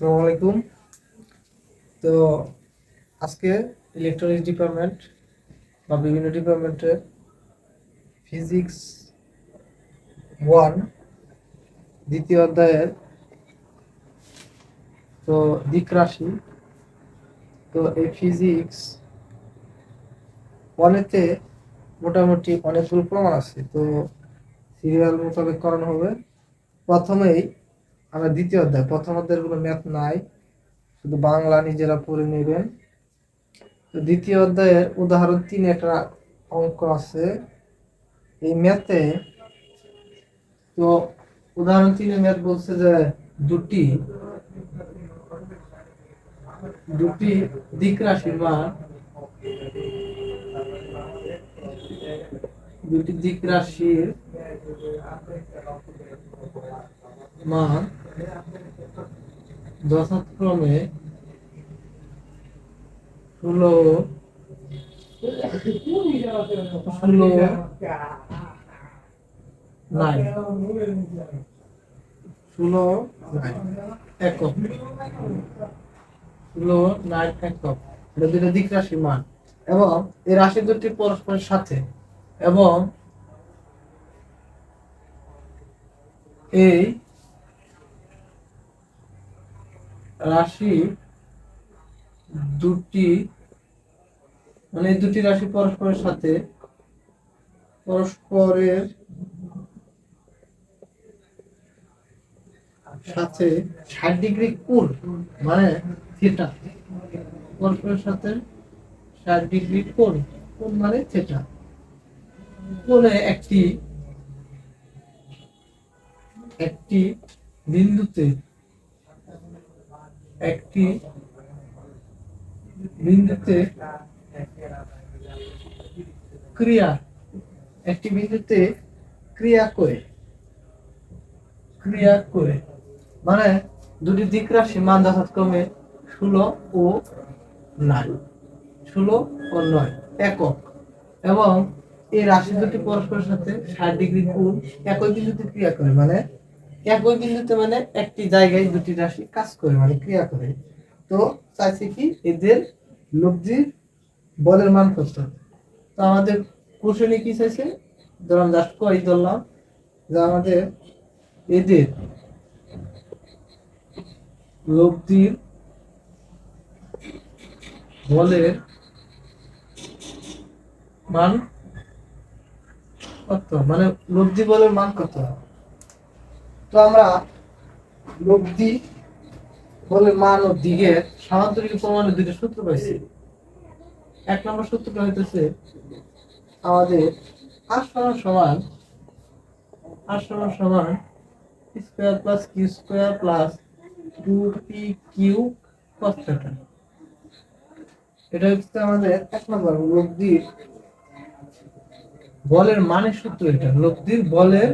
আসসালামু আলাইকুম। তো আজকে ইলেকট্রনিক্স ডিপার্টমেন্ট বা বিভিন্ন ডিপার্টমেন্টের ফিজিক্স ওয়ান দ্বিতীয় অধ্যায়ের তো দিক রাশি। তো এই ফিজিক্স ওয়ানেতে মোটামুটি অনেকগুলো প্রমাণ আছে। তো সিরিয়াল মোতাবেক করানো হবে। প্রথমেই আমরা দ্বিতীয় অধ্যায়, প্রথম অধ্যায়ের কোনো ম্যাথ নাই, শুধু বাংলা নিজেরা পড়ে নেবেন। তো দ্বিতীয় অধ্যায়ের উদাহরণ তিনে একটা অঙ্ক আছে। এই ম্যাথে তো উদাহরণ তিনে ম্যাথ বলছে যে দুটি দুটি দিক রাশির মান দুটি দিক রাশির মান যথাক্রমে ষোলো ষোলো নাই ষোলো, একক। ষোলো নাই একক। এটা দুটো দিক রাশির মান। এবং এই রাশি দুটি পরস্পরের সাথে। এবং এই রাশি দুটি মানে দুটি রাশি পরস্পরের সাথে পরস্পরের সাথে ষাট ডিগ্রি কোণ মানে থিটা, পরস্পরের সাথে ষাট ডিগ্রি কোণ কোণ মানে থিটা। কোণে একটি একটি বিন্দুতে একটি বিন্দুতে ক্রিয়া, একটি বিন্দুতে ক্রিয়া করে ক্রিয়া করে। মানে দুটি দিক রাশি মান ষোলো ও নয়। ষোলো ও নয়, একক। এবং এই রাশি দুটি পরস্পরের সাথে ষাট ডিগ্রি কোণ একই বিন্দুতে ক্রিয়া করে মানে একই বিন্দুতে মানে একটি জায়গায় দুটি রাশি কাজ করে মানে ক্রিয়া করে। তো চাইছে কি এদের লব্ধির বলের মান কত তো আমাদের কোশ্চেনে কি চাইছে? ধরলাম জাস্ট কই ধরলাম যে আমাদের এদের লব্ধির বলের মান কত মানে লব্ধি বলের মান কত তো আমরা লব্ধি বলের মান ও দিকের সামান্তরিক প্রমাণের দুইটা সূত্র পাইছি। এক নম্বর সূত্রটা হইতেছে আমাদের আর সমান সমান আর সমান সমান square plus Q square plus two P Q cos এটা হচ্ছে আমাদের এক নম্বর লব্ধির বলের মানের সূত্র এটা। লব্ধির বলের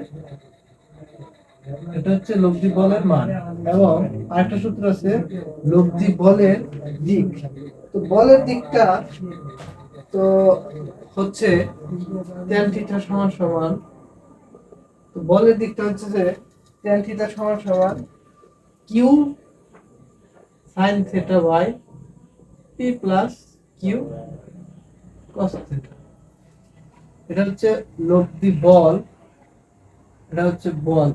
এটা হচ্ছে লব্ধি বলের মান। এবং আরেকটা সূত্র আছে লব্ধি বলের দিক। তো বলের দিকটা তো হচ্ছে ট্যান থিটা সমান সমান, তো বলের দিকটা হচ্ছে যে ট্যান থিটা সমান সমান Q sine theta by P plus Q cos theta এটা হচ্ছে লব্ধি বল, এটা হচ্ছে বল।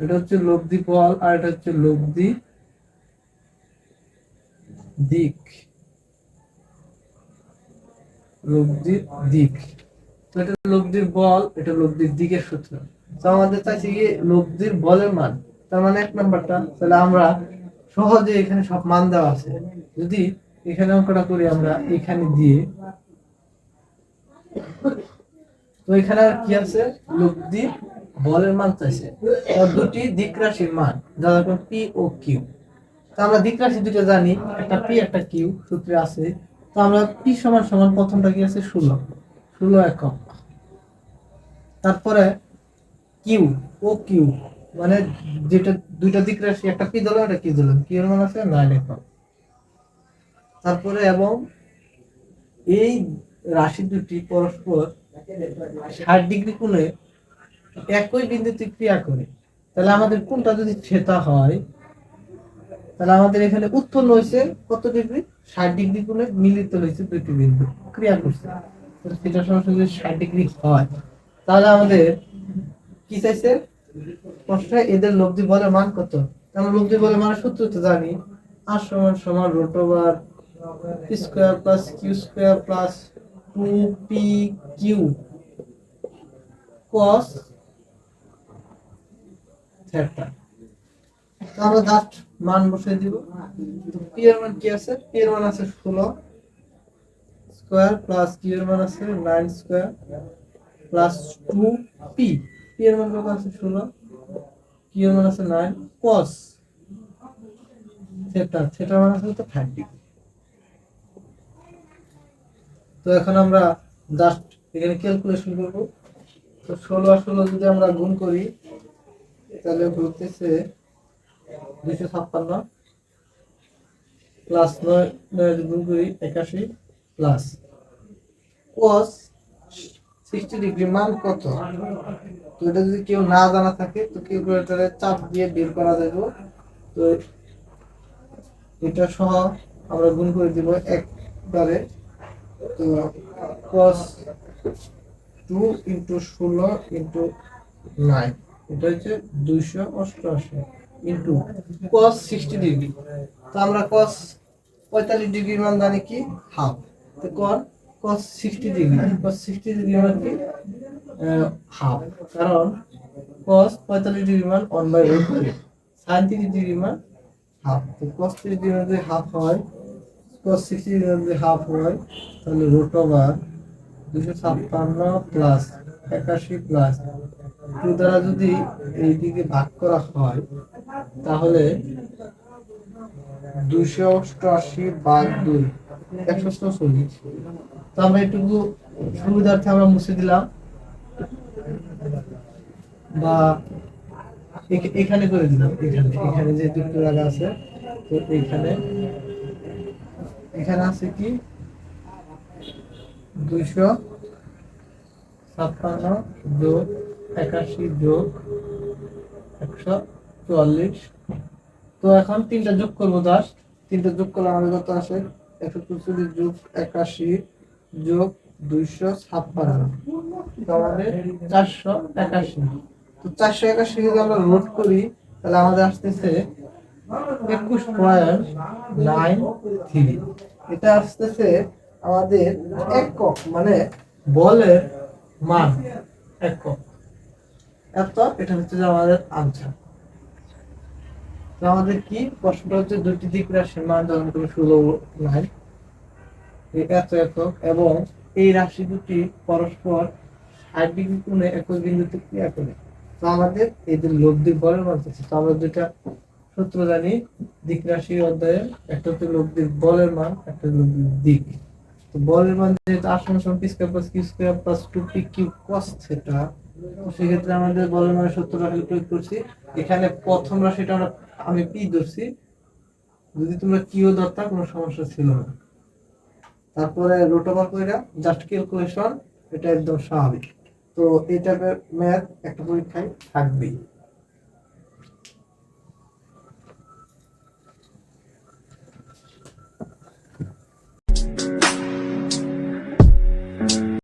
এটা হচ্ছে লব্ধি বল আর এটা হচ্ছে লব্ধি দিক। লব্ধির দিক। তো এটা লব্ধির বল, এটা লব্ধির দিকের সূত্র। তো আমাদের চাইছে কি লব্ধির বলের মান। তার মানে এক নাম্বারটা। তাহলে আমরা সহজে এখানে সব মান দেওয়া আছে। যদি এখানে অঙ্কটা করি আমরা এখানে দিয়ে, তো এখানে কি আছে? লব্ধি বলের মান চাইছে দুটি দিক রাশির মান, যারা পি ও কিউ তো আমরা দিক রাশি দুটো জানি, একটা পি একটা কিউ সূত্রে আছে। তো আমরা পি সমান সমান প্রথমটা কি আছে? ষোলো। ষোলো একক। তারপরে কিউ ও কিউ মানে যেটা দুইটা দিক রাশি, একটা পি দিলাম একটা কিউ দিলাম কিউ এর মান আছে নয় একক। তারপরে এবং এই রাশি দুটি পরস্পর ষাট ডিগ্রি কোণে একই বিন্দুতে ক্রিয়া করে। তাহলে আমাদের কোনটা যদি থেটা হয়, তাহলে আমাদের এখানে উৎপন্ন হয়েছে কত ডিগ্রি? ষাট ডিগ্রি কোণে মিলিত হয়েছে দুইটি বিন্দু ক্রিয়া করছে। থিটা সমস্যা ষাট ডিগ্রি হয়, তাহলে আমাদের কি চাইছে? প্রশ্নে এদের লব্ধি বলের মান কত? আমরা লব্ধি বলের মানের সূত্র তো জানি। আর সমান সমান root over square plus Q square plus two P Q. Cos theta তো মান দিব। মান কি আছে? মান আছে ষোলো স্কোয়ার প্লাস কিউ মান আছে nine square plus two P মান কত আছে? ষোলো। কিউ মান আছে নাইন কস থিটা মান আছে তো থার্টি তো এখন আমরা জাস্ট এখানে ক্যালকুলেশন করব। তো ষোলো আর ষোলো যদি আমরা গুণ করি তাহলে হতেছে দুইশো ছাপ্পান্ন প্লাস নয় নয় গুণ করি একাশি প্লাস। কস সিক্সটি ডিগ্রি মান কত? তো এটা যদি কেউ না জানা থাকে, তো ক্যালকুলেটরে চাপ দিয়ে বের করা যাবে তো এটা সহ আমরা গুণ করে দিব একবারে। তো কস টু ইন্টু ষোলো ইন্টু নাইন এটা হচ্ছে দুইশো অষ্টআশি ইন্টু cos সিক্সটি ডিগ্রি তো আমরা cos পঁয়তাল্লিশ ডিগ্রির মান জানি কি? হাফ তো কর cos sixty degree cos sixty degree মান কি? হাফ কারণ cos পঁয়তাল্লিশ ডিগ্রি মান one by root three sine তিরিশ ডিগ্রি মান হাফ তো cos তিরিশ ডিগ্রি যদি হাফ হয়, cos সিক্সটি ডিগ্রি যদি হাফ হয়, তাহলে রুট ওভার দুশো ছাপ্পান্ন প্লাস একাশি প্লাস টু দ্বারা যদি এই ভাগ করা হয়, তাহলে দুশো অষ্টআশি ভাগ দুই, একশো চল্লিশ তো আমরা এটুকু সুবিধার্থে আমরা মুছে দিলাম। বা এখ- এখানে করে দিলাম, এখানে এখানে যে দুটো জায়গা আছে, তো এখানে এখানে আছে কি? দুইশো ছাপ্পান্ন যোগ একাশি যোগ একশো চুয়াল্লিশ। তো এখন তিনটা যোগ করব জাস্ট তিনটা যোগ করলে আমাদের কত আসে? একশো চুয়াল্লিশ যোগ একাশি যোগ দুইশো ছাপ্পান্ন। আমাদের চারশো একাশি। তো চারশো একাশি যদি আমরা লোড করি, তাহলে আমাদের আসতেছে একুশ পয়েন্ট নাইন থ্রি এটা আসতেছে আমাদের একক মানে বলের মান একক। এত, এটা হচ্ছে যে আমাদের আনসার তো আমাদের কি? প্রশ্নটা হচ্ছে দুইটি দিক রাশির মান যখন তুমি ষোলো নাই। এই এত এবং এই রাশি দুটি পরস্পর ষাট ডিগ্রি কোণে একই বিন্দুতে ক্রিয়া করে। তো আমাদের এদের লব্ধি বলের মান তো আমরা দুইটা সূত্র জানি, দিক রাশি অধ্যায়ে একটা হচ্ছে লব্ধির বলের মান, একটা লব্ধির দিক। তো বলের মান যেহেতু আসন P square plus Q square plus two P Q cos theta সেক্ষেত্রে আমাদের বলের মানে সত্তর রাশি প্রয়োগ করছি। এখানে প্রথম রাশিটা আমরা, আমি পি ধরছি। যদি তোমরা কিও ধরতা, কোনো সমস্যা ছিল না। তারপরে রুট কইরা জাস্ট ক্যালকুলেশন এটা একদম স্বাভাবিক। তো এই টাইপের ম্যাথ একটা পরীক্ষায় থাকবেই।